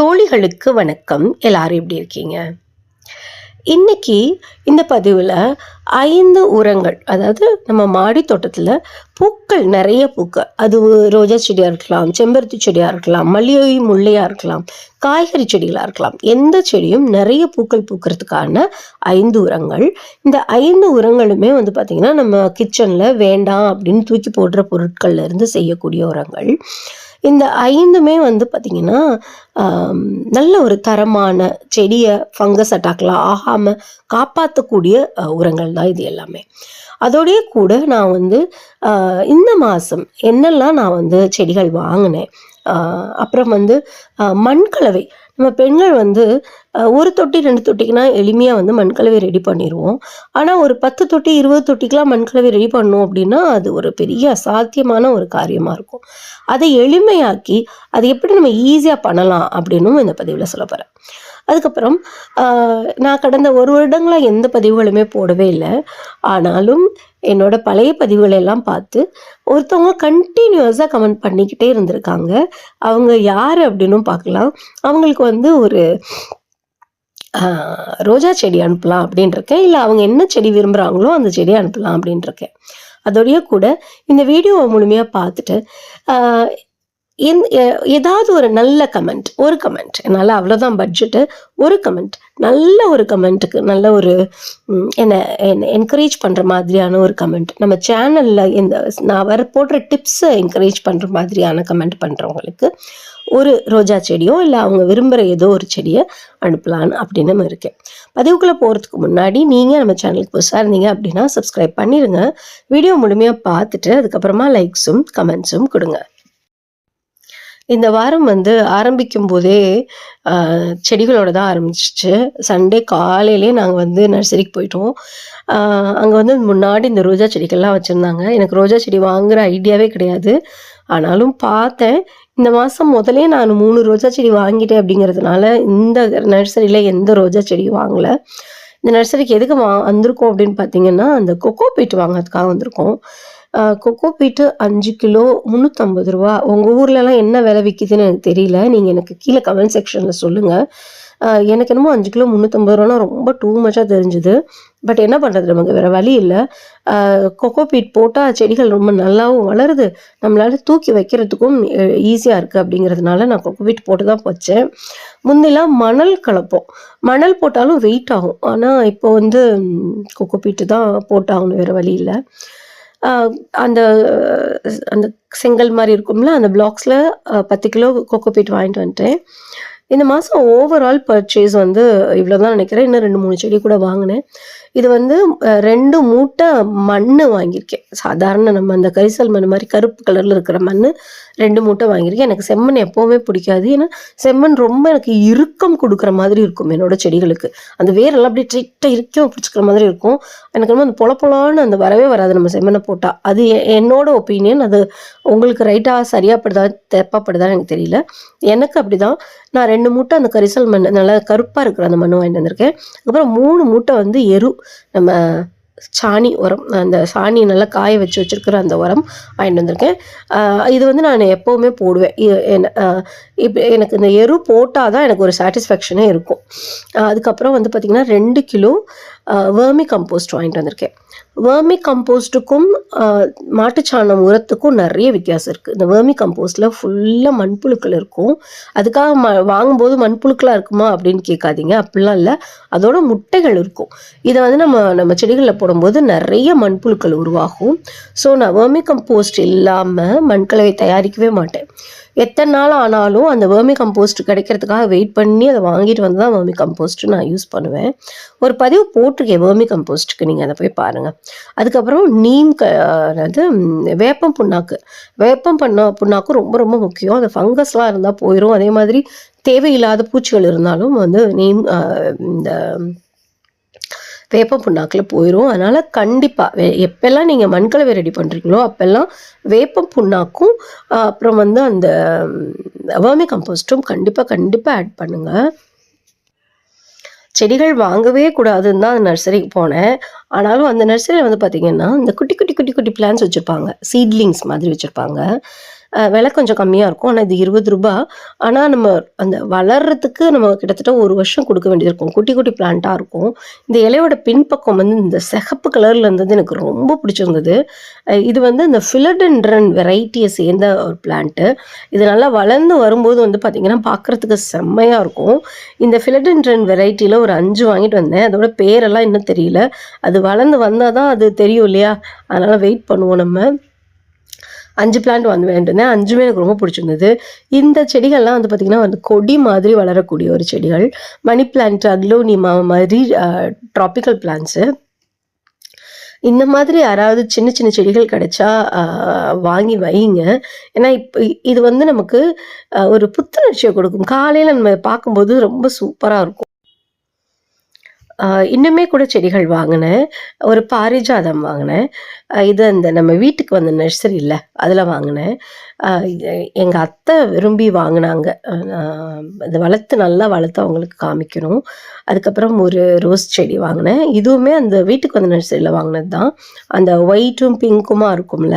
தோழிகளுக்கு வணக்கம். எல்லாரும் எப்படி இருக்கீங்க? இன்னைக்கு இந்த பதிவில் ஐந்து உரங்கள் அதாவது நம்ம மாடி தோட்டத்தில் பூக்கள் நிறைய பூக்கள். அது ரோஜா செடியாக இருக்கலாம் செம்பருத்தி செடியாக இருக்கலாம் மல்லிகை முல்லையாக இருக்கலாம் காய்கறி செடிகளாக இருக்கலாம். எந்த செடியும் நிறைய பூக்கள் பூக்கிறதுக்கான ஐந்து உரங்கள். இந்த ஐந்து உரங்களுமே வந்து பார்த்திங்கன்னா நம்ம கிச்சனில் வேண்டாம் அப்படின்னு தூக்கி போடுற பொருட்கள்ல இருந்து செய்யக்கூடிய உரங்கள். இந்த ஐந்துமே வந்து பார்த்திங்கன்னா நல்ல ஒரு தரமான செடியை ஃபங்கஸ் அட்டாக்லாம் ஆகாமல் காப்பாற்றக்கூடிய உரங்கள் தான் இது எல்லாமே. அதோடய கூட நான் வந்து இந்த மாதம் என்னெல்லாம் நான் வந்து செடிகள் வாங்கினேன் அப்புறம் வந்து மண் மண்கலவை. நம்ம பெண்கள் வந்து ஒரு தொட்டி ரெண்டு தொட்டிக்குனா எளிமையாக வந்து மண்கலவை ரெடி பண்ணிடுவோம் ஆனால் ஒரு பத்து தொட்டி இருபது தொட்டிக்கெலாம் மண்கலவை ரெடி பண்ணோம் அப்படின்னா அது ஒரு பெரிய அசாத்தியமான ஒரு காரியமாக இருக்கும். அதை எளிமையாக்கி அதை எப்படி நம்ம ஈஸியாக பண்ணலாம் அப்படின்னும் இந்த பதிவில் சொல்ல போகிறேன் அதுக்கப்புறம் நான் கடந்த ஒரு வருடங்களாக எந்த பதிவுகளுமே போடவே இல்லை. ஆனாலும் என்னோட பழைய பதிவுகளை எல்லாம் பார்த்து ஒருத்தவங்க கண்டினியூஸாக கமெண்ட் பண்ணிக்கிட்டே இருந்திருக்காங்க. அவங்க யார் அப்படின்னும் பார்க்கலாம். அவங்களுக்கு வந்து ஒரு ரோஜா செடி அனுப்பலாம் அப்படின்ட்டுருக்கேன் இல்லை அவங்க என்ன செடி விரும்புகிறாங்களோ அந்த செடியை அனுப்பலாம் அப்படின்ட்டுருக்கேன் அதோடைய அதோடய கூட இந்த வீடியோவை முழுமையாக பார்த்துட்டு எந் எ- ஏதாவது ஒரு நல்ல கமெண்ட் ஒரு கமெண்ட் என்னால் அவ்வளோதான் பட்ஜெட்டு ஒரு கமெண்ட் நல்ல ஒரு கமெண்ட்டுக்கு நல்ல ஒரு என்ன என்னை என்னை என்கரேஜ் பண்ணுற மாதிரியான ஒரு கமெண்ட். நம்ம சேனலில் இந்த நான் வர போடுற டிப்ஸை என்கரேஜ் பண்ணுற மாதிரியான கமெண்ட் பண்ணுறவங்களுக்கு ஒரு ரோஜா செடியோ இல்லை அவங்க விரும்புகிற ஏதோ ஒரு செடியை அனுப்பலான்னு அப்படின்னு நம்ம இருக்கேன். பதிவுக்குள்ளே போகிறதுக்கு முன்னாடி நீங்கள் நம்ம சேனலுக்கு புதுசாக இருந்தீங்க அப்படின்னா சப்ஸ்கிரைப் பண்ணிடுங்க வீடியோ முழுமையாக பார்த்துட்டு அதுக்கப்புறமா லைக்ஸும் கமெண்ட்ஸும் கொடுங்க. இந்த வாரம் வந்து ஆரம்பிக்கும் போதே செடிகளோட தான் ஆரம்பிச்சிச்சு. சண்டே காலையிலே நாங்கள் வந்து நர்சரிக்கு போயிட்டோம். அங்கே வந்து முன்னாடி இந்த ரோஜா செடிகள்லாம் வச்சுருந்தாங்க. எனக்கு ரோஜா செடி வாங்குகிற ஐடியாவே கிடையாது. ஆனாலும் பார்த்தேன். இந்த மாதம் முதலே நான் மூணு ரோஜா செடி வாங்கிட்டேன் அப்படிங்கிறதுனால இந்த நர்சரியில் எந்த ரோஜா செடியும் வாங்கலை. இந்த நர்சரிக்கு எதுக்கு வா வந்திருக்கோம் அப்படின்னு பார்த்தீங்கன்னா அந்த கொக்கோ பீட் வாங்கிறதுக்காக வந்திருக்கோம். கொக்கோ பீட்டு அஞ்சு கிலோ முந்நூற்றம்பது ரூபா. உங்கள் ஊர்லலாம் என்ன விலை விற்கிதுன்னு எனக்கு தெரியல. நீங்கள் எனக்கு கீழே கமெண்ட் செக்ஷனில் சொல்லுங்கள் எனக்கு என்னமோ அஞ்சு கிலோ முந்நூற்றம்பது ரூபானா ரொம்ப டூ மச்சாக தெரிஞ்சுது. பட் என்ன பண்ணுறது நமக்கு வேறு வழி இல்லை. கொக்கோ பீட் போட்டால் செடிகள் ரொம்ப நல்லாவும் வளருது. நம்மளால் தூக்கி வைக்கிறதுக்கும் ஈஸியாக இருக்குது அப்படிங்கிறதுனால நான் கொக்கோ பீட் போட்டு தான் போச்சேன். முந்திலாம் மணல் கலப்போம். மணல் போட்டாலும் வெயிட் ஆகும். ஆனால் இப்போ வந்து கொக்கோ பீட்டு தான் போட்டாகணும். வேறு வழி இல்லை. அந்த அந்த செங்கல் மாதிரி இருக்கும்ல அந்த பிளாக்ஸில் பத்து கிலோ கோகோபீட் பீட் வாங்கிட்டு வந்துட்டேன். இந்த மாதம் ஓவரால் பர்ச்சேஸ் வந்து இவ்வளோ தான் நினைக்கிறேன். இன்னும் ரெண்டு மூணு செடி கூட வாங்கினேன். இது வந்து ரெண்டு மூட்டை மண் வாங்கியிருக்கேன். சாதாரண நம்ம அந்த கரிசல் மண் மாதிரி கருப்பு கலரில் இருக்கிற மண் ரெண்டு மூட்டை வாங்கியிருக்கேன். எனக்கு செம்மண் எப்போவுமே பிடிக்காது. ஏன்னா செம்மண் ரொம்ப எனக்கு இறுக்கம் கொடுக்குற மாதிரி இருக்கும் என்னோட செடிகளுக்கு. அந்த வேரெல்லாம் அப்படியே ட்ரிட்டாக இறுக்கம் பிடிச்சிக்கிற மாதிரி இருக்கும். எனக்கு ரொம்ப அந்த பொல அந்த வரவே வராது நம்ம செம்மண்ணை போட்டால் அது என்னோட ஒப்பீனியன். அது உங்களுக்கு ரைட்டாக சரியாப்படுதா தப்பாப்படுதான்னு எனக்கு தெரியல. எனக்கு அப்படி தான் நான் ரெண்டு மூட்டை அந்த கரிசல் மண் நல்லா கருப்பாக இருக்கிற அந்த மண் வாங்கிட்டு வந்திருக்கேன். அப்புறம் மூணு மூட்டை வந்து எரு நம்ம சாணி உரம் அந்த சாணி நல்லா காய வச்சு வச்சுருக்கிற அந்த உரம் வாங்கிட்டு வந்திருக்கேன். இது வந்து நான் எப்போவுமே போடுவேன். இ- என்ன- இப்போ எனக்கு இந்த எரு போட்டால் தான் எனக்கு ஒரு சாட்டிஸ்ஃபேக்ஷனே இருக்கும். அதுக்கப்புறம் வந்து பார்த்திங்கன்னா ரெண்டு கிலோ வேர்மி கம்போஸ்ட் வாங்கிட்டு வந்திருக்கேன். வேர்மி கம்போஸ்ட்டுக்கும் மாட்டுச்சாணம் உரத்துக்கும் நிறைய வித்தியாசம் இருக்குது இந்த வேர்மி கம்போஸ்டில் ஃபுல்லாக மண்புழுக்கள் இருக்கும். அதுக்காக ம வாங்கும்போது மண்புழுக்களாக இருக்குமா அப்படின்னு கேட்காதீங்க. அப்படிலாம் இல்லை. அதோட முட்டைகள் இருக்கும். இதை வந்து நம்ம நம்ம செடிகளில் போடும்போது நிறைய மண்புழுக்கள் உருவாகும். ஸோ நான் வேர்மி கம்போஸ்ட் இல்லாமல் மண்கலவை தயாரிக்கவே மாட்டேன். எத்தனை நாள் ஆனாலும் அந்த வேர்மி கம்போஸ்ட் கிடைக்கிறதுக்காக வெயிட் பண்ணி அதை வாங்கிட்டு வந்து தான் வேர்மி கம்போஸ்ட் நான் யூஸ் பண்ணுவேன். ஒரு பதிவு போட்டிருக்கேன் வேர்மி கம்போஸ்ட்டுக்கு நீங்கள் அதை போய் பாருங்கள் அதுக்கப்புறம் நீம் க அதாவது வேப்பம் புண்ணாக்கு. வேப்பம் பண்ண புண்ணாக்கு ரொம்ப ரொம்ப முக்கியம். அந்த ஃபங்கஸ்லாம் இருந்தால் போயிடும் அதே மாதிரி தேவையில்லாத பூச்சிகள் இருந்தாலும் வந்து நீம் இந்த வேப்ப புண்ணாக்கில் போயிடும் அதனால் கண்டிப்பாக எப்போல்லாம் நீங்கள் மண்கலவை ரெடி பண்ணுறீங்களோ அப்போல்லாம் வேப்பம் புண்ணாக்கும் அப்புறம் வந்து அந்த வேர்மி கம்போஸ்ட்டும் கண்டிப்பாக கண்டிப்பாக ஆட் பண்ணுங்கள் செடிகள் வாங்கவே கூடாதுன்னு தான் அந்த நர்சரிக்கு போனேன். ஆனாலும் அந்த நர்சரியில் வந்து பார்த்திங்கன்னா இந்த குட்டி குட்டி குட்டி குட்டி பிளான்ஸ் வச்சுருப்பாங்க. சீட்லிங்ஸ் மாதிரி வச்சுருப்பாங்க. விலை கொஞ்சம் கம்மியாக இருக்கும். ஆனால் இது இருபது ரூபா. ஆனால் நம்ம அந்த வளர்றதுக்கு நம்ம கிட்டத்தட்ட ஒரு வருஷம் கொடுக்க வேண்டியது இருக்கும். குட்டி குட்டி பிளான்ட்டாக இருக்கும். இந்த இலையோட பின்பக்கம் வந்து இந்த சிகப்பு கலரில் இருந்தது எனக்கு ரொம்ப பிடிச்சிருந்தது. இது வந்து இந்த ஃபிலடென்ட்ரன் வெரைட்டியை சேர்ந்த ஒரு பிளான்ட்டு இது நல்லா வளர்ந்து வரும்போது வந்து பார்த்திங்கன்னா பார்க்குறதுக்கு செம்மையாக இருக்கும். இந்த ஃபிலடென்ட்ரன் வெரைட்டியில் ஒரு அஞ்சு வாங்கிட்டு வந்தேன். அதோட பேரெல்லாம் இன்னும் தெரியல. அது வளர்ந்து வந்தால் தான் அது தெரியும் இல்லையா? அதனால் வெயிட் பண்ணுவோம் நம்ம. அஞ்சு பிளான்ட் வந்து வேண்டியிருந்தேன் அஞ்சுமே எனக்கு ரொம்ப பிடிச்சிருந்தது. இந்த செடிகள்லாம் வந்து பார்த்திங்கன்னா வந்து கொடி மாதிரி வளரக்கூடிய ஒரு செடிகள். மணி பிளான்ட் அக்லோனிமா மாதிரி ட்ராபிக்கல் பிளான்ட்ஸு இந்த மாதிரி யாராவது சின்ன சின்ன செடிகள் கிடைச்சா ஆஹ், வாங்கி வைங்க. ஏன்னா இப்போ இது வந்து நமக்கு ஒரு புத்துணர்ச்சியை கொடுக்கும். காலையில் நம்ம பார்க்கும்போது ரொம்ப சூப்பராக இருக்கும். ஆஹ், இன்னுமே கூட செடிகள் வாங்கினேன். ஒரு பாரிஜாதம் வாங்கினேன். இது அந்த நம்ம வீட்டுக்கு வந்த நர்சரி இல்லை அதில் வாங்கினேன். எங்கள் அத்தை விரும்பி வாங்கினாங்க. இந்த வளர்த்து நல்லா வளர்த்து அவங்களுக்கு காமிக்கணும். அதுக்கப்புறம் ஒரு ரோஸ் செடி வாங்கினேன். இதுவுமே அந்த வீட்டுக்கு வந்த நர்சரியில் வாங்கினது தான் அந்த ஒயிட்டும் பிங்க்குமாக இருக்கும்ல.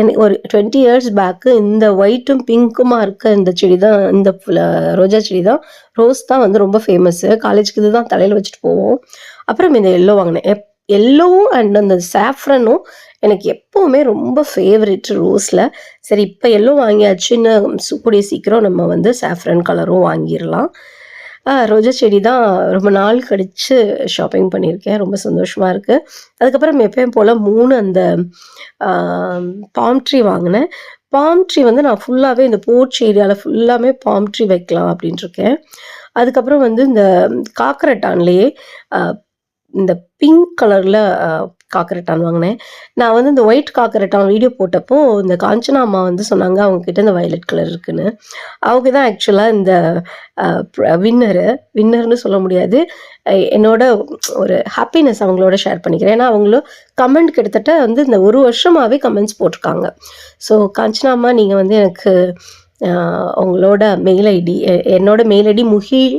என் ஒரு டுவெண்ட்டி இயர்ஸ் பேக்கு இந்த ஒயிட்டும் பிங்க்குமாக இருக்க இந்த செடி தான் இந்த ரோஜா செடி தான் ரோஸ் தான் வந்து ரொம்ப ஃபேமஸ்ஸு காலேஜுக்கு இதுதான் தலையில் வச்சுட்டு போவோம். அப்புறம் இந்த எல்லோ வாங்கினேன். எப் எல்லோவும் அண்ட் அந்த சாஃப்ரனும் எனக்கு எப்போவுமே ரொம்ப ஃபேவரெட் ரோஸில் சரி இப்போ எல்லோ வாங்கியாச்சுன்னு கூடிய சீக்கிரம் நம்ம வந்து சாஃப்ரன் கலரும் வாங்கிடலாம் ரோஜா செடி தான் ரொம்ப நாள் கழித்து ஷாப்பிங் பண்ணியிருக்கேன். ரொம்ப சந்தோஷமாக இருக்குது அதுக்கப்புறம் எப்பயும் போல் மூணு அந்த பாம் ட்ரீ வாங்கினேன். பாம் ட்ரீ வந்து நான் ஃபுல்லாகவே இந்த போர்ச் ஏரியாவில் ஃபுல்லாமே பாம் ட்ரீ வைக்கலாம் அப்படின்ட்டுருக்கேன் அதுக்கப்புறம் வந்து இந்த காக்கரட்டான்லேயே இந்த பிங்க் கலரில் காக்கரட்டான் வாங்கினேன். நான் வந்து இந்த ஒயிட் காக்கரட்டான் வீடியோ போட்டப்போ இந்த காஞ்சனா அம்மா வந்து சொன்னாங்க அவங்க கிட்ட இந்த வயலட் கலர் இருக்குன்னு. அவங்க தான் ஆக்சுவலாக இந்த வின்னரு வின்னர்னு சொல்ல முடியாது. என்னோட ஒரு ஹாப்பினஸ் அவங்களோட ஷேர் பண்ணிக்கிறேன். ஏன்னா அவங்களும் கமெண்ட் கிட்டத்தட்ட வந்து இந்த ஒரு வருஷமாகவே கமெண்ட்ஸ் போட்டிருக்காங்க. ஸோ காஞ்சனா அம்மா நீங்கள் வந்து எனக்கு உங்களோட மெயில் ஐடி என்னோட மெயில் ஐடி முகில்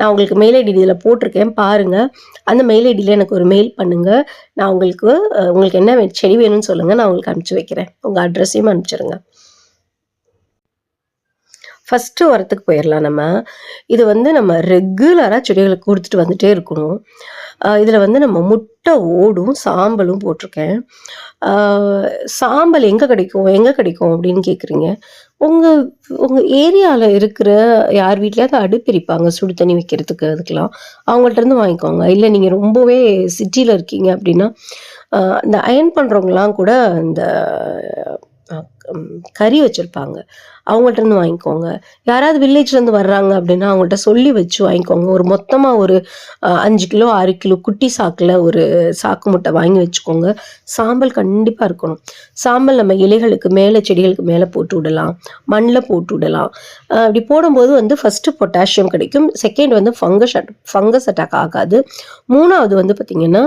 நான் உங்களுக்கு மெயில் ஐடி இதில் போட்டிருக்கேன் பாருங்கள் அந்த மெயில் ஐடியில் எனக்கு ஒரு மெயில் பண்ணுங்கள் நான் உங்களுக்கு உங்களுக்கு என்ன செடி வேணும்னு சொல்லுங்கள் நான் உங்களுக்கு அனுப்பிச்சி வைக்கிறேன். உங்கள் அட்ரஸையும் அனுப்பிச்சிடுங்க ஃபஸ்ட்டு உரத்துக்கு போயிடலாம் நம்ம. இது வந்து நம்ம ரெகுலராக செடிகளுக்கு கொடுத்துட்டு வந்துட்டே இருக்கணும். இதில் வந்து நம்ம முட்டை ஓடும் சாம்பலும் போட்டிருக்கேன். சாம்பல் எங்கே கிடைக்கும் எங்கே கிடைக்கும் அப்படின்னு கேட்குறீங்க உங்கள் உங்கள் ஏரியாவில் இருக்கிற யார் வீட்லையாவது அடுப்பு எரிப்பாங்க சுடு தண்ணி வைக்கிறதுக்கு அதுக்கெலாம் அவங்கள்ட்ட இருந்து வாங்கிக்கோங்க. இல்லை நீங்கள் ரொம்பவே சிட்டியில் இருக்கீங்க அப்படின்னா இந்த அயன் பண்ணுறவங்களாம் கூட இந்த கறி வச்சுருப்பாங்க. அவங்கள்ட்ட இருந்து வாங்கிக்கோங்க. யாராவது வில்லேஜ்லேருந்து வர்றாங்க அப்படின்னா அவங்கள்ட்ட சொல்லி வச்சு வாங்கிக்கோங்க. ஒரு மொத்தமாக ஒரு அஞ்சு கிலோ ஆறு கிலோ குட்டி சாக்கில் ஒரு சாக்கு முட்டை வாங்கி வச்சுக்கோங்க. சாம்பல் கண்டிப்பாக இருக்கணும். சாம்பல் நம்ம இலைகளுக்கு மேலே செடிகளுக்கு மேலே போட்டு விடலாம். மண்ணில் போட்டு விடலாம். அப்படி போடும்போது வந்து ஃபஸ்ட்டு பொட்டாசியம் கிடைக்கும். செகண்ட் வந்து ஃபங்கஸ் ஃபங்கஸ் அட்டாக் ஆகாது. மூணாவது வந்து பார்த்திங்கன்னா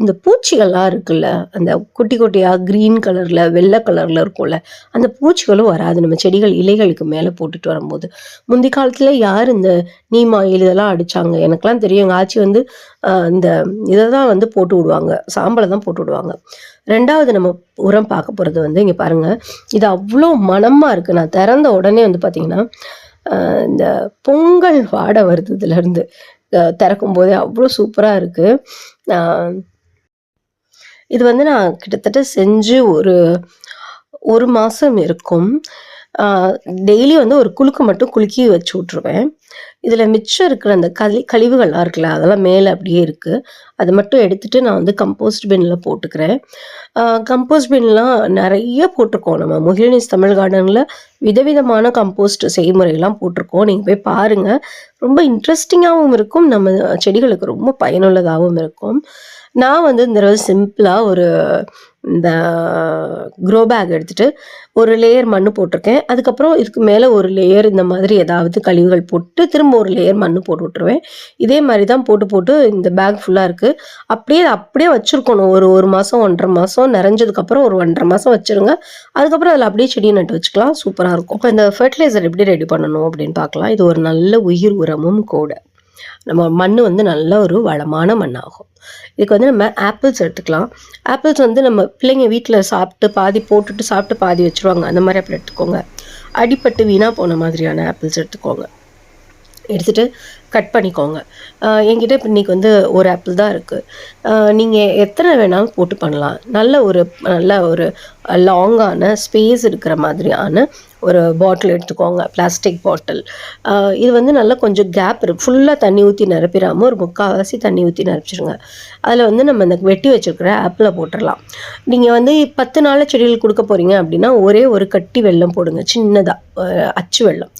இந்த பூச்சிகள்லாம் இருக்குல்ல அந்த குட்டி குட்டியாக க்ரீன் கலரில் வெள்ளை கலரில் இருக்கும்ல அந்த பூச்சிகளும் வராது. நம்ம செடிகள் இலைகளுக்கு மேலே போட்டுட்டு வரும்போது. முந்தி காலத்தில் யார் இந்த நீமாயில் இதெல்லாம் அடித்தாங்க எனக்கெல்லாம் தெரியும். எங்கள் ஆச்சி வந்து ஆஹ், இந்த இதை தான் வந்து போட்டு விடுவாங்க. சாம்பலை தான் போட்டு விடுவாங்க. ரெண்டாவது நம்ம உரம் பார்க்க போகிறது வந்து இங்கே பாருங்கள் இது அவ்வளோ மனமாக இருக்குது நான் திறந்த உடனே வந்து பார்த்திங்கன்னா இந்த பொங்கல் வாடை வருது இதுலேருந்து திறக்கும் போதே அவ்வளோ சூப்பராக இருக்குது இது வந்து நான் கிட்டத்தட்ட செஞ்சு ஒரு ஒரு மாதம் இருக்கும். டெய்லி வந்து ஒரு குலுக்கு மட்டும் குலுக்கி வச்சு விட்ருவேன் இதில் மிச்சம் இருக்கிற அந்த கழி கழிவுகள்லாம் இருக்குல்ல அதெல்லாம் மேலே அப்படியே இருக்குது அதை மட்டும் எடுத்துகிட்டு நான் வந்து கம்போஸ்ட் பின்னில் போட்டுக்கிறேன். கம்போஸ்ட் பின்லாம் நிறைய போட்டிருக்கோம். நம்ம முகிலினிஸ் தமிழ் கார்டனில் விதவிதமான கம்போஸ்ட் செய்முறையெல்லாம் போட்டிருக்கோம். நீங்கள் போய் பாருங்கள் ரொம்ப இன்ட்ரெஸ்டிங்காகவும் இருக்கும். நம்ம செடிகளுக்கு ரொம்ப பயனுள்ளதாகவும் இருக்கும். நான் வந்து இந்த தடவை சிம்பிளாக ஒரு இந்த க்ரோ பேக் எடுத்துகிட்டு ஒரு லேயர் மண் போட்டிருக்கேன். அதுக்கப்புறம் இதுக்கு மேலே ஒரு லேயர் இந்த மாதிரி ஏதாவது கழிவுகள் போட்டு திரும்ப ஒரு லேயர் மண் போட்டு விட்ருவேன் இதே மாதிரி தான் போட்டு போட்டு இந்த பேக் ஃபுல்லாக இருக்குது அப்படியே அப்படியே வச்சுருக்கணும். ஒரு ஒரு மாதம் ஒன்றரை மாதம் நிறைஞ்சதுக்கப்புறம் ஒரு ஒன்றரை மாதம் வச்சுருங்க. அதுக்கப்புறம் அதில் அப்படியே செடியை நட்டு வச்சுக்கலாம். சூப்பராக இருக்கும். இப்போ இந்த ஃபர்டிலைசர் எப்படி ரெடி பண்ணணும் அப்படின்னு பார்க்கலாம். இது ஒரு நல்ல உயிர் உரமும் கூட. நம்ம மண் வந்து நல்ல ஒரு வளமான மண்ணாகும். இதுக்கு வந்து நம்ம ஆப்பிள்ஸ் எடுத்துக்கலாம். ஆப்பிள்ஸ் வந்து நம்ம பிள்ளைங்க வீட்டில் சாப்பிட்டு பாதி போட்டுட்டு சாப்பிட்டு பாதி வச்சுருவாங்க. அந்த மாதிரி ஆப்பிள் எடுத்துக்கோங்க. அடிப்பட்டு வீணாக போன மாதிரியான ஆப்பிள்ஸ் எடுத்துக்கோங்க. எடுத்துகிட்டு கட் பண்ணிக்கோங்க. என்கிட்ட இப்போ இன்றைக்கி வந்து ஒரு ஆப்பிள் தான் இருக்குது நீங்கள் எத்தனை வேணாலும் போட்டு பண்ணலாம். நல்ல ஒரு நல்ல ஒரு லாங்கான ஸ்பேஸ் இருக்கிற மாதிரியான ஒரு பாட்டில் எடுத்துக்கோங்க பிளாஸ்டிக் பாட்டில் இது வந்து நல்லா கொஞ்சம் கேப் இருக்குது ஃபுல்லாக தண்ணி ஊற்றி நிரப்பிடாமல் ஒரு முக்கால்வாசி தண்ணி ஊற்றி நிரப்பிச்சிருங்க. அதில் வந்து நம்ம இந்த வெட்டி வச்சுருக்கிற ஆப்பிளை போட்டுடலாம் நீங்கள் வந்து பத்து நாள் செடிகள் கொடுக்க போகிறீங்க அப்படின்னா ஒரே ஒரு கட்டி வெல்லம் போடுங்க சின்னதாக அச்சு வெள்ளம்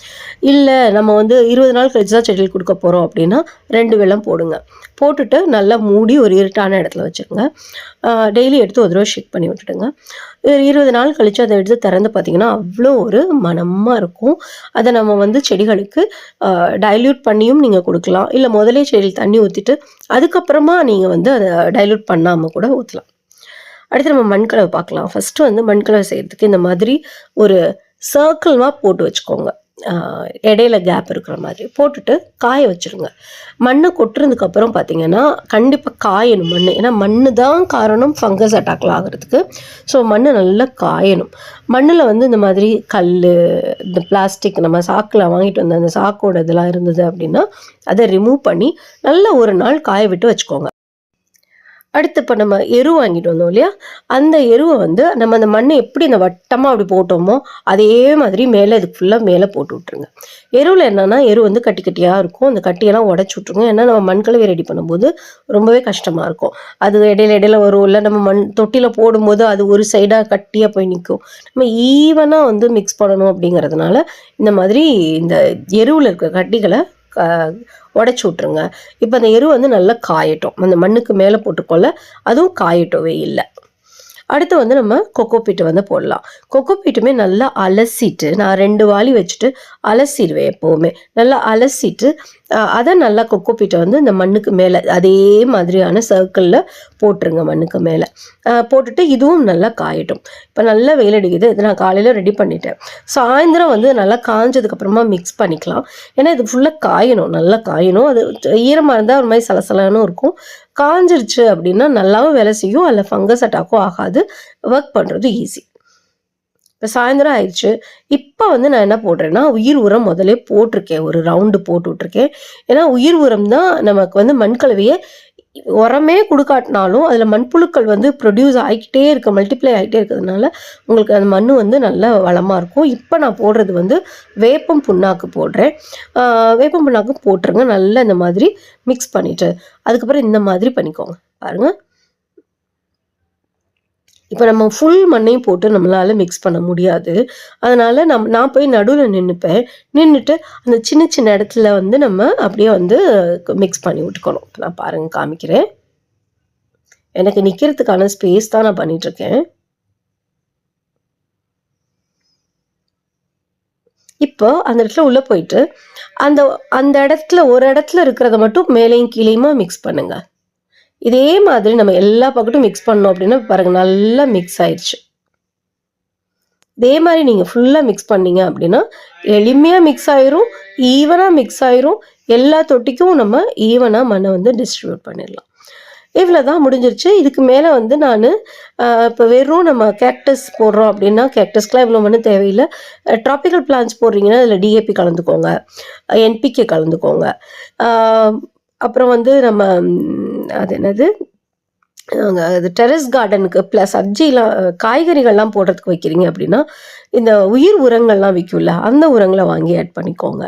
இல்லை நம்ம வந்து இருபது நாள் கழிச்சு தான் செடிகள் கொடுக்க போகிறோம் அப்படின்னா ரெண்டு வெல்லம் போடுங்க. போட்டுட்டு நல்லா மூடி ஒரு இருட்டான இடத்துல வச்சுருங்க. டெய்லி எடுத்து ஒரு தடவை ஷேக் பண்ணி விட்டுடுங்க. ஒரு இருபது நாள் கழித்து அதை எடுத்து திறந்து பார்த்தீங்கன்னா அவ்வளோ ஒரு மனமாக இருக்கும். அதை நம்ம வந்து செடிகளுக்கு டைல்யூட் பண்ணியும் நீங்கள் கொடுக்கலாம். இல்லை முதலே செடியில் தண்ணி ஊற்றிட்டு அதுக்கப்புறமா நீங்கள் வந்து அதை டைல்யூட் பண்ணாமல் கூட ஊற்றலாம் அடுத்து நம்ம மண்கலவை பார்க்கலாம். ஃபஸ்ட்டு வந்து மண்கலவை செய்கிறதுக்கு இந்த மாதிரி ஒரு சர்க்கிள்மாக போட்டு வச்சுக்கோங்க. இடையில கேப் இருக்கிற மாதிரி போட்டுட்டு காய வச்சுருங்க. மண்ணை கொட்டுறதுக்கப்புறம் பார்த்தீங்கன்னா கண்டிப்பாக காயணும் மண் ஏன்னா மண் தான் காரணம் ஃபங்கஸ் அட்டாக்ல ஆகிறதுக்கு. ஸோ மண் நல்லா காயணும். மண்ணில் வந்து இந்த மாதிரி கல் இந்த பிளாஸ்டிக் நம்ம சாக்கில் வாங்கிட்டு வந்த அந்த சாக்கோட இதெல்லாம் இருந்தது அப்படின்னா அதை ரிமூவ் பண்ணி நல்லா ஒரு நாள் காய விட்டு வச்சுக்கோங்க. அடுத்து இப்போ நம்ம எரு வாங்கிட்டு வந்தோம் இல்லையா? அந்த எருவை வந்து நம்ம அந்த மண்ணை எப்படி அந்த வட்டமாக அப்படி போட்டோமோ அதே மாதிரி மேலே இதுக்கு ஃபுல்லாக மேலே போட்டு விட்ருங்க எருவில் என்னென்னா எரு வந்து கட்டி கட்டியாக இருக்கும். அந்த கட்டியெல்லாம் உடச்சி விட்ருங்க ஏன்னா நம்ம மண் ரெடி பண்ணும்போது ரொம்பவே கஷ்டமாக இருக்கும். அது இடையில இடையில வரும். இல்லை நம்ம மண் தொட்டியில் போடும்போது அது ஒரு சைடாக கட்டியாக போய் நிற்கும் நம்ம ஈவனாக வந்து மிக்ஸ் பண்ணணும் அப்படிங்கிறதுனால இந்த மாதிரி இந்த எருவில் இருக்க கட்டிகளை உடச்சி விட்ருங்க இப்போ அந்த எரு வந்து நல்லா காயட்டும். அந்த மண்ணுக்கு மேலே போட்டுக்கொள்ள அதுவும் காயட்டும் இல்லை. அடுத்து வந்து நம்ம கொக்கோ பீட்டு வந்து போடலாம். கொக்கோ பீட்டுமே நல்லா அலசிட்டு நான் ரெண்டு வாளி வச்சுட்டு அலசிடுவேன் எப்போவுமே. நல்லா அலசிட்டு அதை நல்லா கொக்கோ பீட்டை வந்து இந்த மண்ணுக்கு மேலே அதே மாதிரியான சர்க்கிளில் போட்டுருங்க மண்ணுக்கு மேலே. போட்டுட்டு இதுவும் நல்லா காயட்டும். இப்போ நல்லா வெயில் அடிக்குது இது நான் காலையில் ரெடி பண்ணிட்டேன். சாயந்தரம் வந்து நல்லா காஞ்சதுக்கப்புறமா மிக்ஸ் பண்ணிக்கலாம். ஏன்னா இது ஃபுல்லாக காயணும் நல்லா காயணும். அது ஈரமாக இருந்தால் ஒரு மாதிரி சலசலானும் இருக்கும். காஞ்சிருச்சு அப்படின்னா நல்லாவும் வேலை செய்யும் அதில் ஃபங்கஸ் அட்டாக்கும் ஆகாது. ஒர்க் பண்ணுறது ஈஸி இப்போ சாயந்தரம் ஆயிடுச்சு. இப்போ வந்து நான் என்ன போடுறேன்னா உயிர் உரம் முதலே போட்டிருக்கேன். ஒரு ரவுண்டு போட்டு விட்ருக்கேன் ஏன்னா உயிர் உரம் தான் நமக்கு வந்து மண்கலவையை உரமே கொடுக்காட்டினாலும் அதில் மண்புழுக்கள் வந்து ப்ரொடியூஸ் ஆகிக்கிட்டே இருக்க மல்டிப்ளை ஆகிட்டே இருக்கிறதுனால உங்களுக்கு அந்த மண் வந்து நல்ல வளமாக இருக்கும். இப்போ நான் போடுறது வந்து வேப்பம் புண்ணாக்கு போடுறேன். வேப்பம் புண்ணாக்கு போட்டுருங்க. நல்லா இந்த மாதிரி மிக்ஸ் பண்ணிவிட்டு அதுக்கப்புறம் இந்த மாதிரி பண்ணிக்கோங்க. பாருங்கள் இப்போ நம்ம ஃபுல் மண்ணையும் போட்டு நம்மளால மிக்ஸ் பண்ண முடியாது. அதனால நம் நான் போய் நடுவில் நின்றுப்பேன் நின்றுட்டு அந்த சின்ன சின்ன இடத்துல வந்து நம்ம அப்படியே வந்து மிக்ஸ் பண்ணி விட்டுக்கணும். இப்போ நான் பாருங்க காமிக்கிறேன். எனக்கு நிற்கிறதுக்கான ஸ்பேஸ் தான் நான் பண்ணிட்டு இருக்கேன் இப்போ அந்த இடத்துல உள்ளே போயிட்டு அந்த அந்த இடத்துல ஒரு இடத்துல இருக்கிறத மட்டும் மேலேயும் கீழேயுமா மிக்ஸ் பண்ணுங்க. இதே மாதிரி நம்ம எல்லா பக்கட்டும் மிக்ஸ் பண்ணோம் அப்படின்னா பாருங்க நல்லா மிக்ஸ் ஆயிடுச்சு. இதே மாதிரி நீங்கள் ஃபுல்லாக மிக்ஸ் பண்ணீங்க அப்படின்னா எளிமையாக மிக்ஸ் ஆயிரும் ஈவனாக மிக்ஸ் ஆயிரும். எல்லா தொட்டிக்கும் நம்ம ஈவனாக மண்ணை வந்து டிஸ்ட்ரிபியூட் பண்ணிடலாம். இவ்வளோ தான் முடிஞ்சிருச்சு. இதுக்கு மேலே வந்து நான் இப்போ வெறும் நம்ம கேக்டஸ் போடுறோம் அப்படின்னா கேக்டஸ்க்கெலாம் இவ்வளோ மண்ணு தேவையில்லை. ட்ராபிக்கல் பிளான்ஸ் போடுறீங்கன்னா அதில் டிஏபி கலந்துக்கோங்க. என்பிகே கலந்துக்கோங்க. அப்புறம் வந்து நம்ம அது என்னது? அது டெரஸ் கார்டனுக்கு ப்ளஸ் சப்ஜிலாம் காய்கறிகள்லாம் போடுறதுக்கு வைக்கிறீங்க அப்படின்னா இந்த உயிர் உரங்கள்லாம் விற்கும்ல அந்த உரங்களை வாங்கி ஆட் பண்ணிக்கோங்க.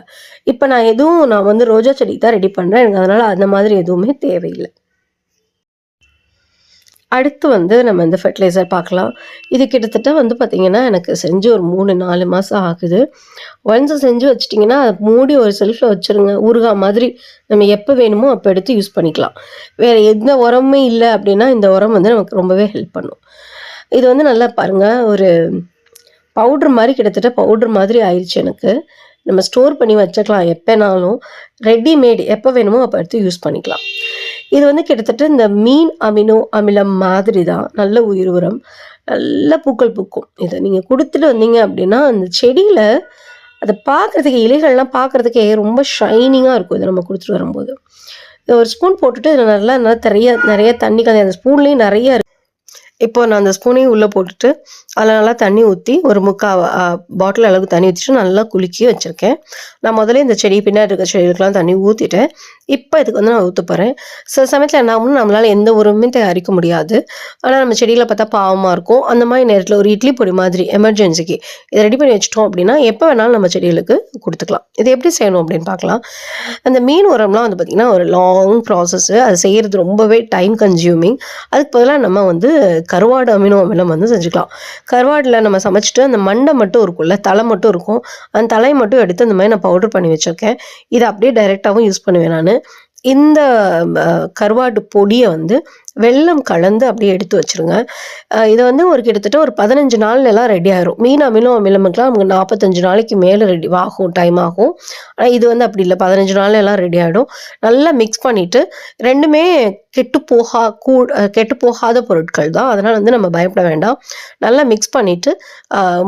இப்போ நான் எதுவும் நான் வந்து ரோஜா செடி தான் ரெடி பண்ணுறேன் எனக்கு அதனால் அந்த மாதிரி எதுவுமே தேவையில்லை. அடுத்து வந்து நம்ம இந்த ஃபெர்டிலைசர் பார்க்கலாம். இது கிட்டத்தட்ட வந்து பார்த்திங்கன்னா எனக்கு செஞ்சு ஒரு மூணு நாலு மாதம் ஆகுது. ஒன்ஸ் செஞ்சு வச்சிட்டிங்கன்னா அதை மூடி ஒரு செல்ஃபில் வச்சுருங்க. ஊறுகாய் மாதிரி நம்ம எப்போ வேணுமோ அப்போ எடுத்து யூஸ் பண்ணிக்கலாம். வேறு எந்த உரமுமே இல்லை அப்படின்னா இந்த உரம் வந்து நமக்கு ரொம்பவே ஹெல்ப் பண்ணும். இது வந்து நல்லா பாருங்கள் ஒரு பவுட்ரு மாதிரி கிட்டத்தட்ட பவுட்ரு மாதிரி ஆயிடுச்சு எனக்கு. நம்ம ஸ்டோர் பண்ணி வச்சுக்கலாம் எப்போனாலும். ரெடிமேட் எப்போ வேணுமோ அப்போ எடுத்து யூஸ் பண்ணிக்கலாம். இது வந்து கிட்டத்தட்ட இந்த மீன் அமினோ அமிலம் மாதிரி தான் நல்ல உயிர் உரம். நல்ல பூக்கள் பூக்கும். இதை நீங்கள் கொடுத்துட்டு வந்தீங்க அப்படின்னா அந்த செடியில் அதை பார்க்குறதுக்கு இலைகள்லாம் பார்க்குறதுக்கே ரொம்ப ஷைனிங்காக இருக்கும் இதை நம்ம கொடுத்துட்டு வரும்போது. ஒரு ஸ்பூன் போட்டுட்டு இதில் நல்லா நல்லா நிறைய நிறைய தண்ணி கலந்து அந்த ஸ்பூன்லேயும் நிறைய இருக்கு. இப்போ நான் அந்த ஸ்பூனையும் உள்ளே போட்டுட்டு அதில் நல்லா தண்ணி ஊற்றி ஒரு முக்கால் பாட்டில் அளவுக்கு தண்ணி ஊற்றிட்டு நல்லா குலுக்கி வச்சுருக்கேன். நான் முதல்ல இந்த செடி பின்னாடி இருக்கிற செடிகளுக்கெல்லாம் தண்ணி ஊற்றிட்டேன் இப்போ இதுக்கு வந்து நான் ஊற்ற போகிறேன் சில சமயத்தில் என்ன ஆகும்னா நம்மளால் எந்த உரமுமே தயாரிக்க முடியாது. ஆனால் நம்ம செடியில் பார்த்தா பாவமாக இருக்கும். அந்த மாதிரி நேரத்தில் ஒரு இட்லி பொடி மாதிரி எமர்ஜென்சிக்கு இதை ரெடி பண்ணி வச்சிட்டோம் அப்படின்னா எப்போ வேணாலும் நம்ம செடிகளுக்கு கொடுத்துக்கலாம். இது எப்படி செய்யணும் அப்படின்னு பார்க்கலாம். அந்த மீன் உரம்லாம் வந்து பார்த்திங்கன்னா ஒரு லாங் ப்ராசஸ்ஸு அது செய்கிறது ரொம்பவே டைம் கன்சியூமிங் அதுக்கு பதிலாக நம்ம வந்து கருவாடு அமினோ அமிலம் வந்து செஞ்சுக்கலாம். கருவாடில் நம்ம சமைச்சிட்டு அந்த மண்டை மட்டும் இருக்கும்ல தலை மட்டும் இருக்கும். அந்த தலையை மட்டும் எடுத்து அந்த மாதிரி நான் பவுடர் பண்ணி வச்சுருக்கேன். இதை அப்படியே டைரெக்டாகவும் யூஸ் பண்ணுவேன் நான். இந்த கருவாடு பொடியை வந்து வெல்லம் கலந்து அப்படியே எடுத்து வச்சிருங்க. இதை வந்து ஒரு கிட்டத்தட்ட ஒரு பதினஞ்சு நாள்ல எல்லாம் ரெடி ஆயிரும். மீன் அமிலம் அமிலமுக்கெல்லாம் நமக்கு நாற்பத்தஞ்சு நாளைக்கு மேலே ரெடி ஆகும் டைம் ஆகும். ஆனால் இது வந்து அப்படி இல்லை. பதினஞ்சு நாள்ல எல்லாம் ரெடி ஆகிடும் நல்லா மிக்ஸ் பண்ணிட்டு ரெண்டுமே கெட்டு போகா கூ கெட்டு போகாத பொருட்கள் தான். அதனால் வந்து நம்ம பயப்பட வேண்டாம். நல்லா மிக்ஸ் பண்ணிட்டு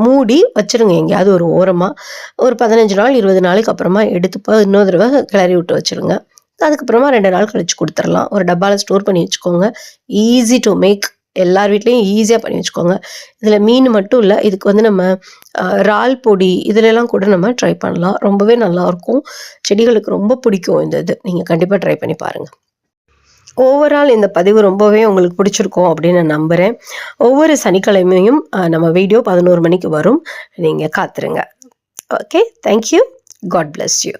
மூடி வச்சிருங்க எங்கேயாவது ஒரு ஓரமாக ஒரு பதினஞ்சு நாள் இருபது நாளைக்கு அப்புறமா எடுத்து இன்னொரு தடவை கிளறி விட்டு வச்சிருங்க. அதுக்கப்புறமா ரெண்டு நாள் கழிச்சு கொடுத்துடலாம். ஒரு டப்பாவில் ஸ்டோர் பண்ணி வச்சுக்கோங்க. ஈஸி டு மேக் எல்லார் வீட்லேயும் ஈஸியாக பண்ணி வச்சுக்கோங்க. இதில் மீன் மட்டும் இல்லை இதுக்கு வந்து நம்ம இறால் பொடி இதுலலாம் கூட நம்ம ட்ரை பண்ணலாம். ரொம்பவே நல்லாயிருக்கும் செடிகளுக்கு ரொம்ப பிடிக்கும் இந்த இது. நீங்கள் கண்டிப்பாக ட்ரை பண்ணி பாருங்கள் ஓவரால் இந்த பதிவு ரொம்பவே உங்களுக்கு பிடிச்சிருக்கும் அப்படின்னு நான் நம்புகிறேன் ஒவ்வொரு சனிக்கிழமையும் நம்ம வீடியோ பதினோரு மணிக்கு வரும். நீங்கள் காத்துருங்க. Okay thank you God bless you